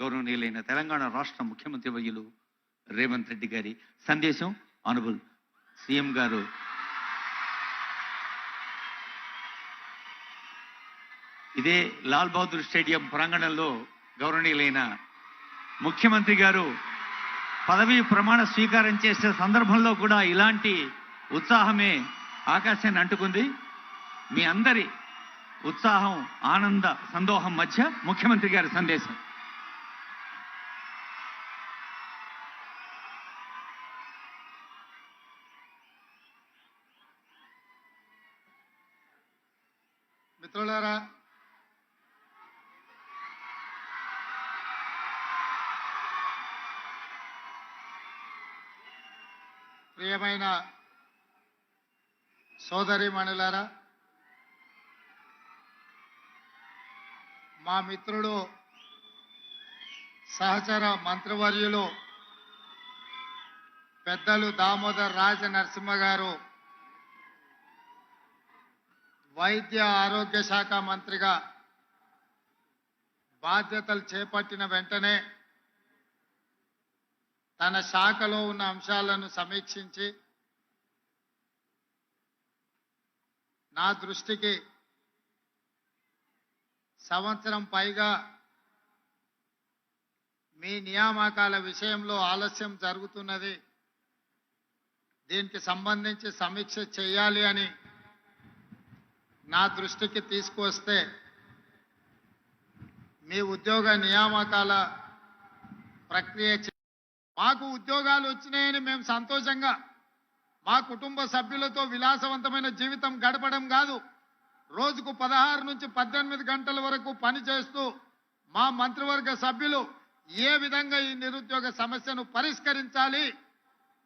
గౌరవనీయులైన తెలంగాణ రాష్ట్ర ముఖ్యమంత్రి వర్యులు రేవంత్ రెడ్డి గారి సందేశం ఆనబుల్ సీఎం గారు. ఇదే లాల్ బహదూర్ స్టేడియం ప్రాంగణంలో గౌరవనీయులైన ముఖ్యమంత్రి గారు పదవీ ప్రమాణ స్వీకారం చేసే సందర్భంలో కూడా ఇలాంటి ఉత్సాహమే ఆకాశాన్ని అంటుకుంది. మీ అందరి ఉత్సాహం ఆనంద సందోహం మధ్య ముఖ్యమంత్రి గారి సందేశం. మిత్రులారా ప్రియమైన సోదరి మణులారా మా మిత్రుడు సహచర మంత్రివర్యులు పెద్దలు దామోదర్ రాజ నరసింహ గారు వైద్య ఆరోగ్య శాఖ మంత్రిగా బాధ్యతలు చేపట్టిన వెంటనే తన శాఖలో ఉన్న అంశాలను సమీక్షించి నా దృష్టికి సంవత్సరం పైగా మీ నియామకాల విషయంలో ఆలస్యం జరుగుతున్నది. దీనికి సంబంధించి సమీక్ష చేయాలి అని నా దృష్టికి తీసుకువస్తే మీ ఉద్యోగ నియామకాల ప్రక్రియ చే- మాకు ఉద్యోగాలు వచ్చినాయని మేము సంతోషంగా మా కుటుంబ సభ్యులతో విలాసవంతమైన జీవితం గడపడం కాదు. రోజుకు పదహారు నుంచి పద్దెనిమిది గంటల వరకు పని చేస్తూ మా మంత్రివర్గ సభ్యులు ఏ విధంగా ఈ నిరుద్యోగ సమస్యను పరిష్కరించాలి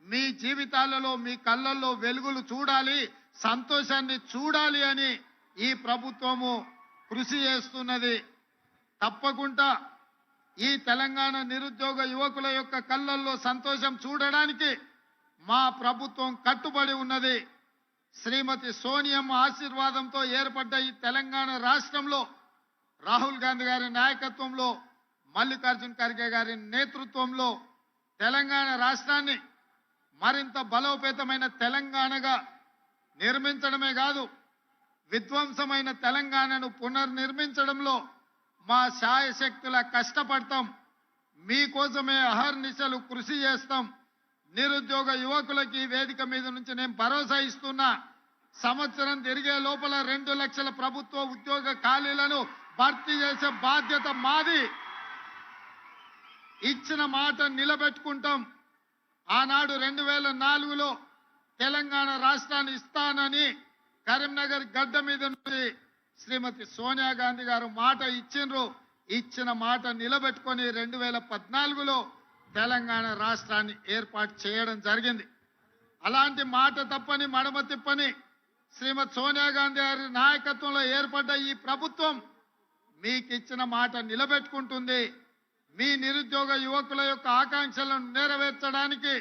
మీ జీవితాలలో మీ కళ్ళల్లో వెలుగులు చూడాలి సంతోషాన్ని చూడాలి అని ఈ ప్రభుత్వము కృషి చేస్తున్నది. తప్పకుండా ఈ తెలంగాణ నిరుద్యోగ యువకుల యొక్క కళ్ళల్లో సంతోషం చూడడానికి మా ప్రభుత్వం కట్టుబడి ఉన్నది. శ్రీమతి సోనియమ్మ ఆశీర్వాదంతో ఏర్పడ్డ ఈ తెలంగాణ రాష్ట్రంలో రాహుల్ గాంధీ గారి నాయకత్వంలో మల్లికార్జున్ ఖర్గే గారి నేతృత్వంలో తెలంగాణ రాష్ట్రాన్ని మరింత బలోపేతమైన తెలంగాణగా నిర్మించడమే కాదు విధ్వంసమైన తెలంగాణను పునర్నిర్మించడంలో మా శాయశక్తుల కష్టపడతాం. మీకోసమే అహర్నిశలు కృషి చేస్తాం. నిరుద్యోగ యువకులకి వేదిక మీద నుంచి నేను భరోసా ఇస్తున్నా. సంవత్సరం తిరిగే లోపల రెండు లక్షల ప్రభుత్వ ఉద్యోగ ఖాళీలను భర్తీ చేసే బాధ్యత మాది. ఇచ్చిన మాట నిలబెట్టుకుంటాం. ఆనాడు రెండు వేల నాలుగులో తెలంగాణ రాష్ట్రాన్ని ఇస్తానని కరీంనగర్ గడ్డ మీద నుండి శ్రీమతి సోనియా గాంధీ గారు మాట ఇచ్చిండ్రు. ఇచ్చిన మాట నిలబెట్టుకొని రెండు వేల పద్నాలుగులో తెలంగాణ రాష్ట్రాన్ని ఏర్పాటు చేయడం జరిగింది. అలాంటి మాట తప్పని మడమ తిప్పని శ్రీమతి సోనియా గాంధీ గారి నాయకత్వంలో ఏర్పడ్డ ఈ ప్రభుత్వం మీకు ఇచ్చిన మాట నిలబెట్టుకుంటుంది. మీ నిరుద్యోగ యువకుల యొక్క ఆకాంక్షలను నెరవేర్చడానికి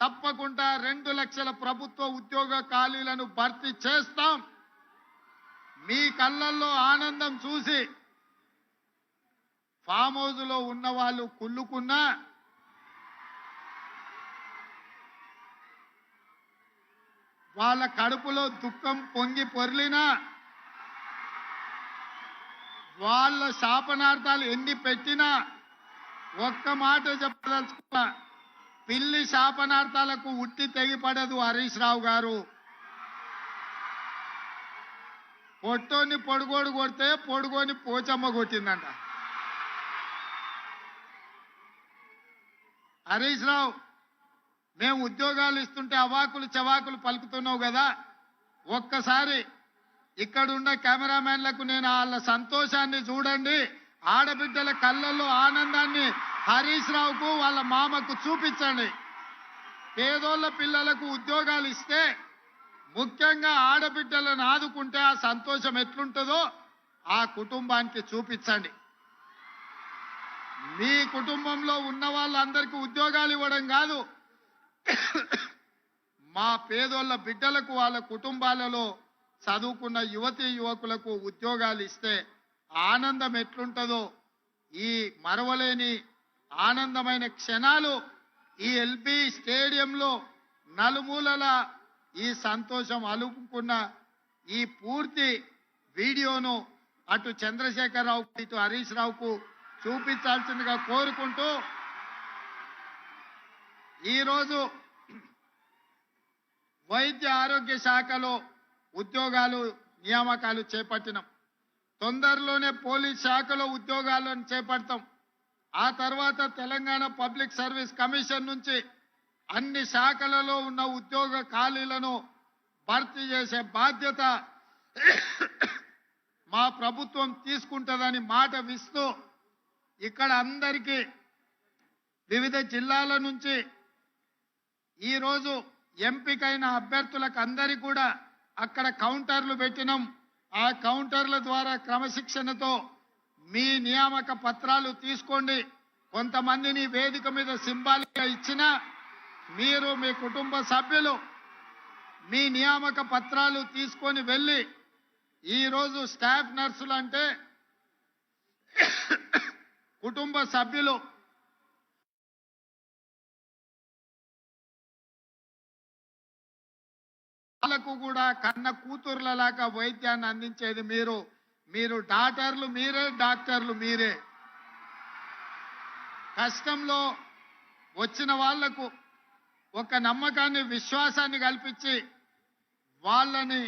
తప్పకుండా రెండు లక్షల ప్రభుత్వ ఉద్యోగ ఖాళీలను భర్తీ చేస్తాం. మీ కళ్ళల్లో ఆనందం చూసి ఫామ్ హౌస్లో ఉన్న వాళ్ళు కుళ్ళుకున్నా వాళ్ళ కడుపులో దుఃఖం పొంగి పొర్లినా వాళ్ళ శాపనార్థాలు ఎన్ని పెట్టినా ఒక్క మాట చెప్పదలుచుకున్నా పిల్లి శాపనార్థాలకు ఉట్టి తెగిపడదు హరీష్ రావు గారు. పొట్టోని పొడుగోడు కొడితే పొడుగోని పోచమ్మ కొట్టిందంట. హరీష్ రావు మేము ఉద్యోగాలు ఇస్తుంటే అవాకులు చవాకులు పలుకుతున్నావు కదా? ఒక్కసారి ఇక్కడున్న కెమెరామెన్లకు నేను వాళ్ళ సంతోషాన్ని చూడండి. ఆడబిడ్డల కళ్ళల్లో ఆనందాన్ని హరీష్ రావుకు వాళ్ళ మామకు చూపించండి. పేదోళ్ళ పిల్లలకు ఉద్యోగాలు ఇస్తే ముఖ్యంగా ఆడబిడ్డలను ఆదుకుంటే ఆ సంతోషం ఎట్లుంటుందో ఆ కుటుంబానికి చూపించండి. మీ కుటుంబంలో ఉన్న వాళ్ళందరికీ ఉద్యోగాలు ఇవ్వడం కాదు. మా పేదోళ్ళ బిడ్డలకు వాళ్ళ కుటుంబాలలో చదువుకున్న యువతీ యువకులకు ఉద్యోగాలు ఇస్తే ఆనందం ఎట్లుంటుందో ఈ మరవలేని ఆనందమైన క్షణాలు ఈ ఎల్బి స్టేడియంలో నలుమూలల ఈ సంతోషం అలుపుకున్న ఈ పూర్తి వీడియోను అటు చంద్రశేఖరరావు ఇటు హరీష్ రావుకు చూపించాల్సిందిగా కోరుకుంటూ ఈరోజు వైద్య ఆరోగ్య శాఖలో ఉద్యోగాలు నియామకాలు చేపట్టినాం. తొందరలోనే పోలీస్ శాఖలో ఉద్యోగాలను చేపడతాం. ఆ తర్వాత తెలంగాణ పబ్లిక్ సర్వీస్ కమిషన్ నుంచి అన్ని శాఖలలో ఉన్న ఉద్యోగ ఖాళీలను భర్తీ చేసే బాధ్యత మా ప్రభుత్వం తీసుకుంటుందని మాట విస్తూ ఇక్కడ అందరికీ వివిధ జిల్లాల నుంచి ఈరోజు ఎంపికైన అభ్యర్థులకు అందరికీ కూడా అక్కడ కౌంటర్లు పెట్టినాం. ఆ కౌంటర్ల ద్వారా క్రమశిక్షణతో మీ నియామక పత్రాలు తీసుకోండి. కొంతమందిని వేదిక మీద సింబాలిక్గా ఇచ్చిన మీరు మీ కుటుంబ సభ్యులు మీ నియామక పత్రాలు తీసుకొని వెళ్ళి ఈరోజు స్టాఫ్ నర్సులు అంటే కుటుంబ సభ్యులు వాళ్ళకు కూడా కన్న కూతుర్లలాగా వైద్యాన్ని అందించేది మీరు. మీరు డాక్టర్లు మీరే డాక్టర్లు మీరే. కష్టంలో వచ్చిన వాళ్ళకు ఒక నమ్మకాన్ని విశ్వాసాన్ని కల్పించి వాళ్ళని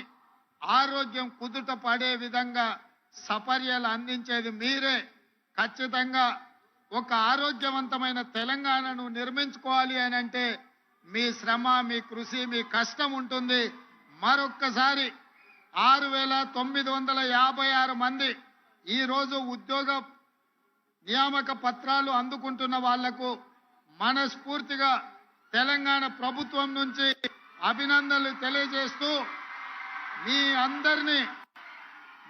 ఆరోగ్యం కుదుట పడే విధంగా సపర్యలు అందించేది మీరే. ఖచ్చితంగా ఒక ఆరోగ్యవంతమైన తెలంగాణను నిర్మించుకోవాలి అని అంటే మీ శ్రమ మీ కృషి మీ కష్టం ఉంటుంది. మరొక్కసారి ఆరు వేల తొమ్మిది వందల యాభై ఆరు మంది ఈరోజు ఉద్యోగ నియామక పత్రాలు అందుకుంటున్న వాళ్ళకు మనస్ఫూర్తిగా తెలంగాణ ప్రభుత్వం నుంచి అభినందనలు తెలియజేస్తూ మీ అందరినీ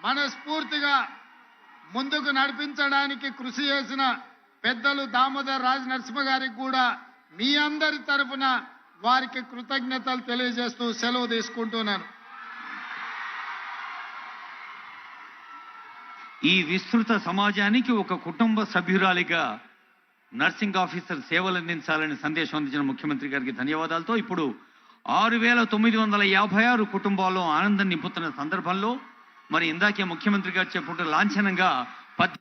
మనస్ఫూర్తిగా ముందుకు నడిపించడానికి కృషి చేసిన పెద్దలు దామోదర్ రాజ్ నరసింహ గారికి కూడా మీ అందరి తరఫున వారికి కృతజ్ఞతలు తెలియజేస్తూ సెలవు తీసుకుంటున్నాను. ఈ విస్తృత సమాజానికి ఒక కుటుంబ సభ్యురాలిగా నర్సింగ్ ఆఫీసర్ సేవలు అందించాలని సందేశం అందించిన ముఖ్యమంత్రి గారికి ధన్యవాదాలతో ఇప్పుడు ఆరు వేల తొమ్మిది వందల యాభై ఆరు కుటుంబాల్లో ఆనందం నింపుతున్న సందర్భంలో మరి ఇందాకే ముఖ్యమంత్రి గారు చెప్పుకుంటూ లాంఛనంగా పద్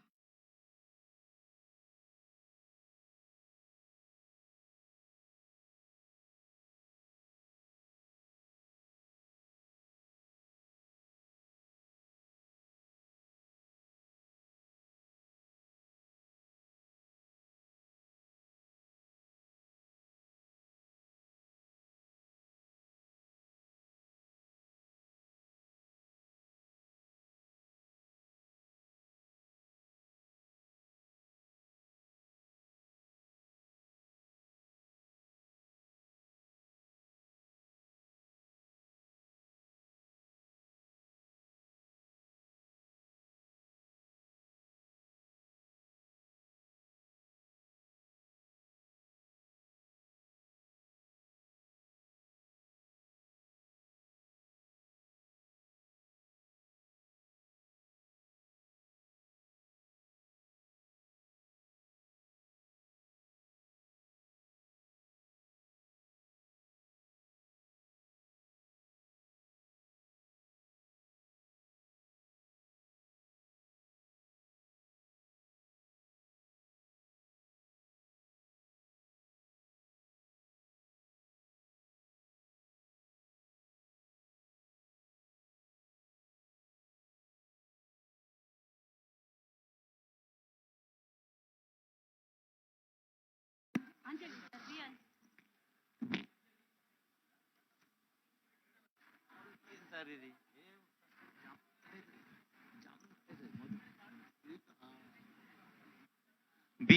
బి.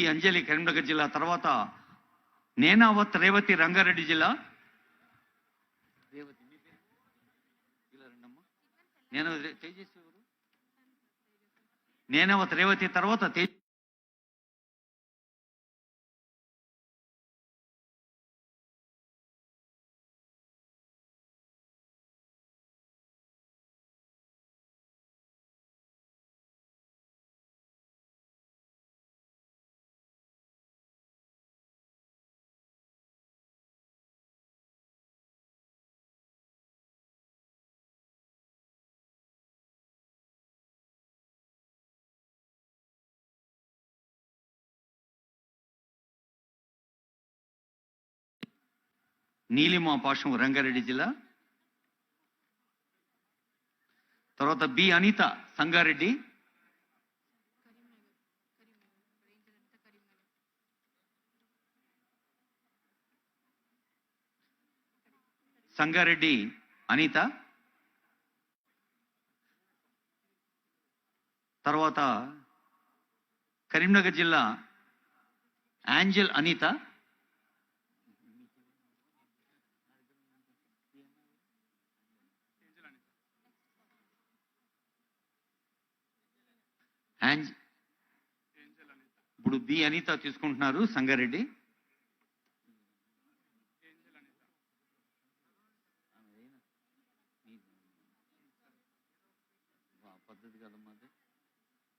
అంజలి కరీంనగర్ జిల్లా. తర్వాత నేనావత్ రేవతి రంగారెడ్డి జిల్లా. రేవతి. నేను తేజస్వి నేనావత్ రేవతి తర్వాత తేజ్ నీలిమా పాశం రంగారెడ్డి జిల్లా. తర్వాత బి అనిత సంగారెడ్డి. సంగారెడ్డి అనిత. తర్వాత కరీంనగర్ జిల్లా యాంజల్ అనిత. ఇప్పుడు బి అనిత తీసుకుంటున్నారు సంగారెడ్డి. పద్ధతి కదమ్మా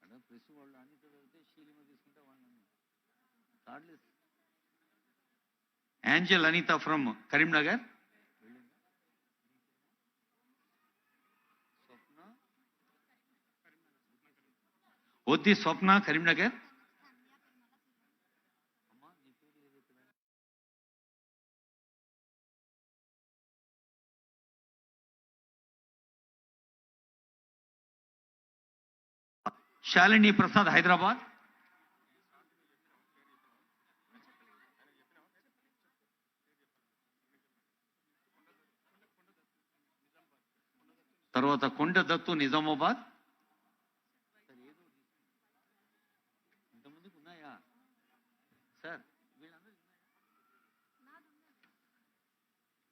అది ప్రెస్ వాళ్ళు అనిత వెళ్తే శీలిమ తీసుకుంటే వాళ్ళని యాంజల్ అనిత ఫ్రమ్ కరీంనగర్. వద్ది స్వప్న కరీంనగర్? శాలిని ప్రసాద్ హైదరాబాద్? తర్వాత కొండ దత్తు నిజామాబాద్?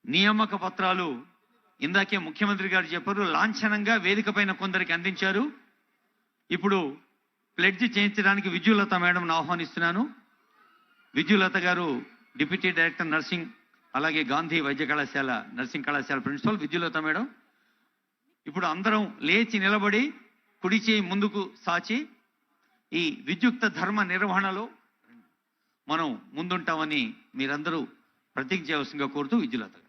నియామక పత్రాలు ఇందాకే ముఖ్యమంత్రి గారు చెప్పారు లాంఛనంగా వేదిక పైన కొందరికి అందించారు. ఇప్పుడు ప్లెడ్జ్ చేయించడానికి విజయలత మేడంను ఆహ్వానిస్తున్నాను. విజయలత గారు డిప్యూటీ డైరెక్టర్ నర్సింగ్ అలాగే గాంధీ వైద్య కళాశాల నర్సింగ్ కళాశాల ప్రిన్సిపల్ విజయలత మేడం. ఇప్పుడు అందరం లేచి నిలబడి కుడి చేయి ముందుకు సాచి ఈ విద్యుక్త ధర్మ నిర్వహణలో మనం ముందుంటామని మీరందరూ ప్రతిజ్ఞ చేయవలసిందిగా కోరుతూ Vidyulatha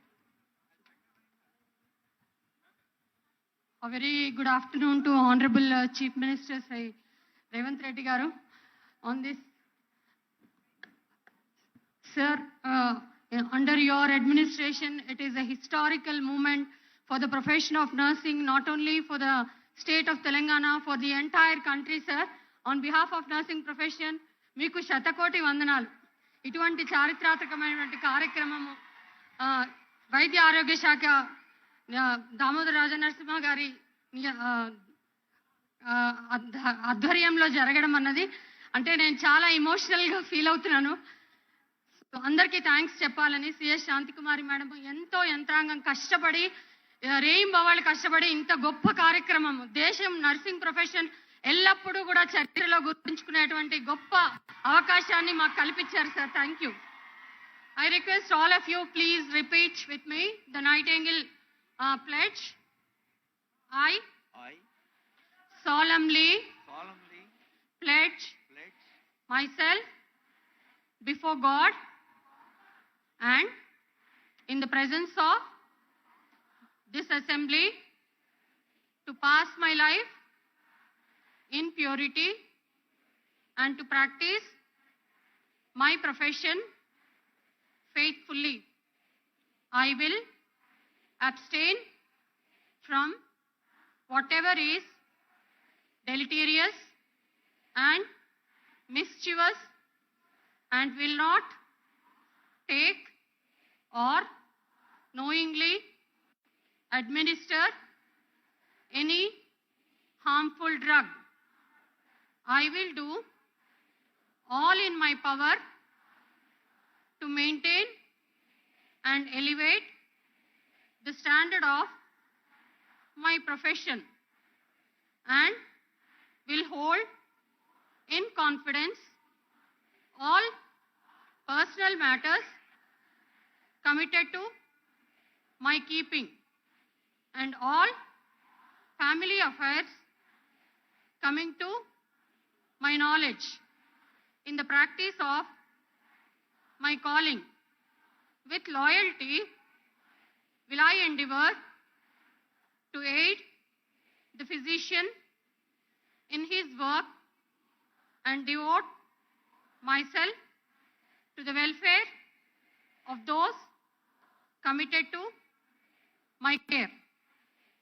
A very good afternoon to Honorable uh, Chief Minister Sri Revant Reddy Garu on this. Sir, uh, under your administration, it is a historical moment for the profession of nursing, not only for the state of Telangana, for the entire country, sir. On behalf of nursing profession, మీకు శతకోటి వందనాలు ఇటువంటి చారిత్రాత్మకమైనటువంటి కార్యక్రమము ఆ, వైద్య ఆరోగ్య శాఖ ఆ, దామోదర రాజనరసింహ గారి ఆధ్వర్యంలో జరగడం అన్నది. అంటే నేను చాలా ఎమోషనల్గా ఫీల్ అవుతున్నాను. సో అందరికీ థ్యాంక్స్ చెప్పాలని సిఎస్ శాంతికుమారి మేడం ఎంతో యంత్రాంగం కష్టపడి రేయింబవాళ్ళు కష్టపడి ఇంత గొప్ప కార్యక్రమం దేశం నర్సింగ్ ప్రొఫెషన్ ఎల్లప్పుడూ కూడా చరిత్రలో గుర్తుంచుకునేటువంటి గొప్ప అవకాశాన్ని మాకు కల్పించారు sir thank you I request all of you please repeat with me the night Nightingale uh, pledge. I. I. Solemnly. Solemnly. Pledge. Pledge. Myself before God and in the presence of this assembly to pass my life in purity and to practice my profession faithfully. I will abstain from whatever is deleterious and mischievous and will not take or knowingly administer any harmful drug. I will do all in my power to maintain and elevate the standard of my profession and will hold in confidence all personal matters committed to my keeping and all family affairs coming to my knowledge in the practice of my calling. With loyalty will I endeavor to aid the physician in his work and devote myself to the welfare of those committed to my care.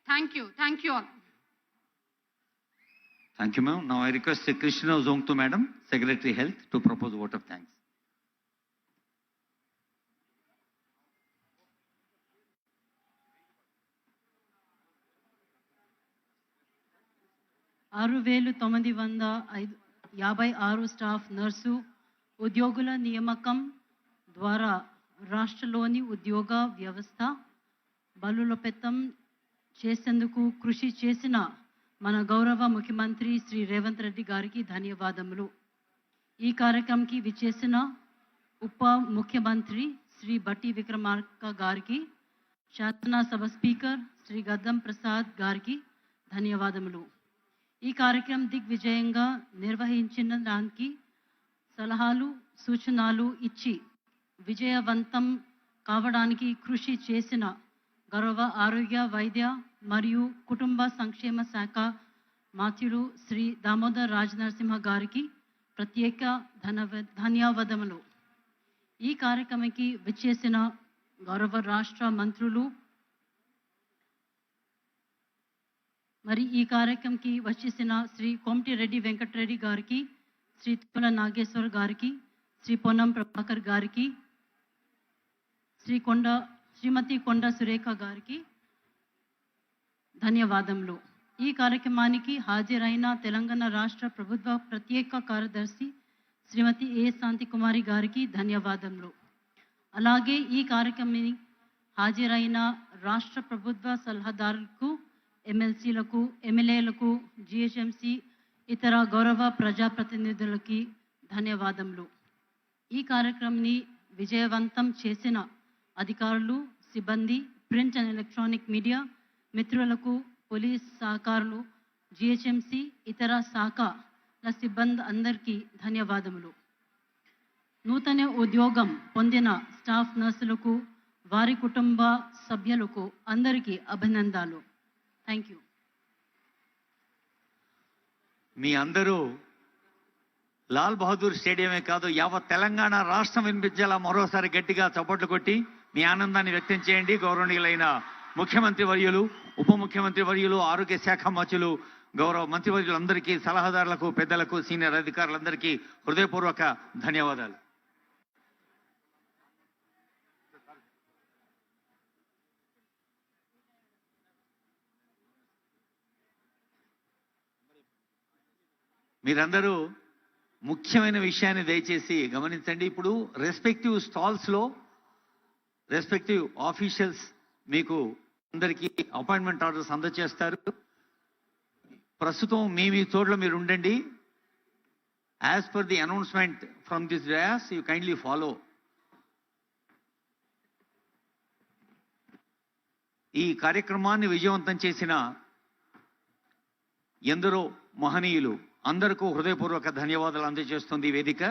Thank you. Thank you all. Thank you, ma'am. Now I request Krishna Zongtu, madam, Secretary Health, to propose a vote of thanks. ఆరు వేలు తొమ్మిది వంద ఐదు యాభై ఆరు staff nurse ఉద్యోగుల నియామకం ద్వారా రాష్ట్రలోని ఉద్యోగ వ్యవస్థ బలులపెత్తం చేసేందుకు కృషి చేసిన మన గౌరవ ముఖ్యమంత్రి శ్రీ రేవంత్ రెడ్డి గారికి ధన్యవాదములు. ఈ కార్యక్రమంకి విచ్చేసిన ఉప ముఖ్యమంత్రి శ్రీ బట్టి విక్రమార్క గారికి శాసనసభ స్పీకర్ శ్రీ గద్దం ప్రసాద్ గారికి ధన్యవాదములు. ఈ కార్యక్రమం దిగ్విజయంగా నిర్వహించిన దానికి సలహాలు సూచనలు ఇచ్చి విజయవంతం కావడానికి కృషి చేసిన గౌరవ ఆరోగ్య వైద్య మరియు కుటుంబ సంక్షేమ శాఖ మాత్యులు శ్రీ దామోదర్ రాజనరసింహ గారికి ప్రత్యేక ధన్యవ ధన్యవాదములు. ఈ కార్యక్రమానికి విచ్చేసిన గౌరవ రాష్ట్ర మంత్రులు మరి ఈ కార్యక్రమంకి వచ్చేసిన శ్రీ కోమటిరెడ్డి వెంకటరెడ్డి గారికి శ్రీ తుల నాగేశ్వర్ గారికి శ్రీ పొన్నం ప్రభాకర్ గారికి శ్రీ కొండ శ్రీమతి కొండ సురేఖ గారికి ధన్యవాదములు. ఈ కార్యక్రమానికి హాజరైన తెలంగాణ రాష్ట్ర ప్రభుత్వ ప్రత్యేక కార్యదర్శి శ్రీమతి ఏ శాంతి కుమారి గారికి ధన్యవాదములు. అలాగే ఈ కార్యక్రమానికి హాజరైన రాష్ట్ర ప్రభుత్వ సలహాదారులకు ఎమ్మెల్సీలకు ఎమ్మెల్యేలకు జిహెచ్ఎంసి ఇతర గౌరవ ప్రజాప్రతినిధులకి ధన్యవాదములు. ఈ కార్యక్రమాన్ని విజయవంతం చేసిన అధికారులు సిబ్బంది ప్రింట్ అండ్ ఎలక్ట్రానిక్ మీడియా మిత్రులకు పోలీస్ సహకారులు జిహెచ్ఎంసి ఇతర శాఖల సిబ్బంది అందరికీ ధన్యవాదములు. నూతన ఉద్యోగం పొందిన స్టాఫ్ నర్సులకు వారి కుటుంబ సభ్యులకు అందరికీ అభినందనలు. థ్యాంక్ యూ మీ అందరూ లాల్ బహదూర్ స్టేడియమే కాదు యావత్ తెలంగాణ రాష్ట్రం వినిపించేలా మరోసారి గట్టిగా చప్పట్లు కొట్టి మీ ఆనందాన్ని వ్యక్తం చేయండి. గౌరవనీయులైన ముఖ్యమంత్రి వర్యులు ఉప ముఖ్యమంత్రి వర్యులు ఆరోగ్య శాఖ మంత్రులు గౌరవ మంత్రివర్యులందరికీ సలహాదారులకు పెద్దలకు సీనియర్ అధికారులందరికీ హృదయపూర్వక ధన్యవాదాలు. మీరందరూ ముఖ్యమైన విషయాన్ని దయచేసి గమనించండి. ఇప్పుడు రెస్పెక్టివ్ స్టాల్స్లో రెస్పెక్టివ్ ఆఫీషియల్స్ మీకు అందరికీ అపాయింట్మెంట్ ఆర్డర్స్ అందజేస్తారు. ప్రస్తుతం మీ మీ చోట్ల మీరు ఉండండి. As per the announcement from this dais you kindly follow ఈ కార్యక్రమాన్ని విజయవంతం చేసిన ఎందరో మహనీయులు అందరికీ హృదయపూర్వక ధన్యవాదాలు అందజేస్తుంది ఈ వేదిక.